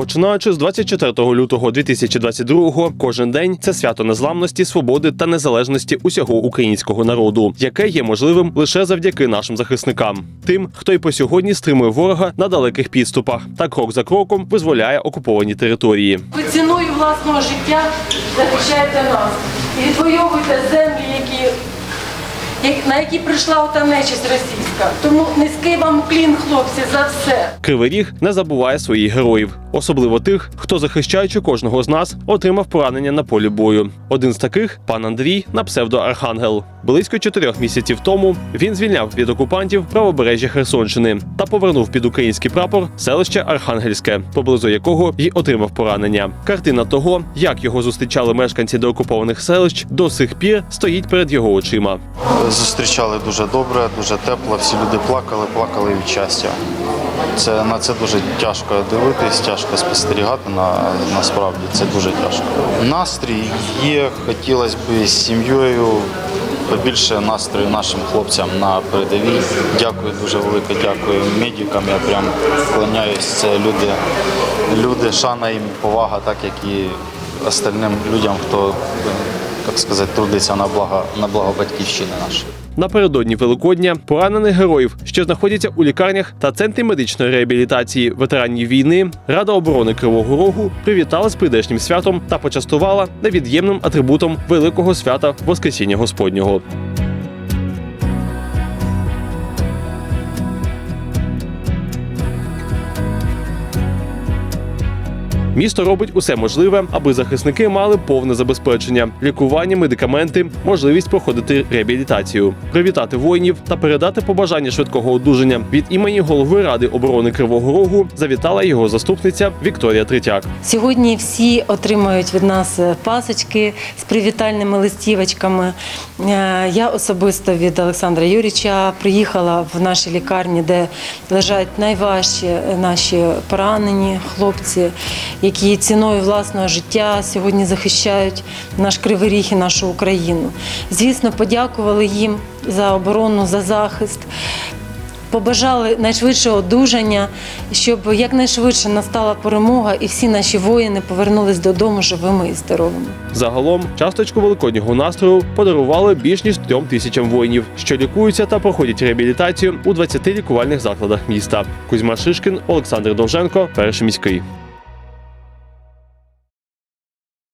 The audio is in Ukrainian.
Починаючи з 24 лютого 2022-го, кожен день це свято незламності, свободи та незалежності усього українського народу, яке є можливим лише завдяки нашим захисникам, тим, хто й по сьогодні стримує ворога на далеких підступах та крок за кроком визволяє окуповані території. Ви ціною власного життя захищаєте нас і відвоюєте землі, які, як- на які прийшла ота нечисть російська. Тому низький вам клін, хлопці, за все. Кривий ріг не забуває своїх героїв, особливо тих, хто, захищаючи кожного з нас, отримав поранення на полі бою. Один з таких пан Андрій на псевдо Архангел. Близько чотирьох місяців тому він звільняв від окупантів правобережжя Херсонщини та повернув під український прапор селище Архангельське, поблизу якого й отримав поранення. Картина того, як його зустрічали мешканці деокупованих селищ, до сих пір стоїть перед його очима. Зустрічали дуже добре, дуже тепло. Всі люди плакали, плакали від щастя. Це на це дуже тяжко дивитись, тяжко спостерігати. На насправді це дуже тяжко. Настрій є, хотілося б з сім'єю. Побільше настрою нашим хлопцям на передовій. Дякую, дуже велике дякую медикам. Я прям вклоняюсь. Це люди, люди, шана їм, повага, так як і остальним людям, хто як сказати, трудиться на благо, на благо батьківщини нашої. Напередодні Великодня поранених героїв, що знаходяться у лікарнях та центрі медичної реабілітації ветеранів війни, Рада оборони Кривого Рогу привітала з прийдешнім святом та почастувала невід'ємним атрибутом великого свята Воскресіння Господнього. Місто робить усе можливе, аби захисники мали повне забезпечення, лікування, медикаменти, можливість проходити реабілітацію, привітати воїнів та передати побажання швидкого одужання. Від імені голови ради оборони Кривого Рогу завітала його заступниця Вікторія Третяк. Сьогодні всі отримають від нас е, пасочки з привітальними листівочками. Е, Я особисто від Олександра Юрійовича приїхала в наші лікарні, де лежать найважчі е, наші поранені хлопці, які ціною власного життя сьогодні захищають наш Кривий Ріг і нашу Україну. Звісно, подякували їм за оборону, за захист. Побажали найшвидшого одужання, щоб якнайшвидше настала перемога, і всі наші воїни повернулись додому живими і здоровими. Загалом часточку великоднього настрою подарували більш ніж трьом тисячам воїнів, що лікуються та проходять реабілітацію у 20 лікувальних закладах міста. Кузьма Шишкін, Олександр Довженко, перший міський.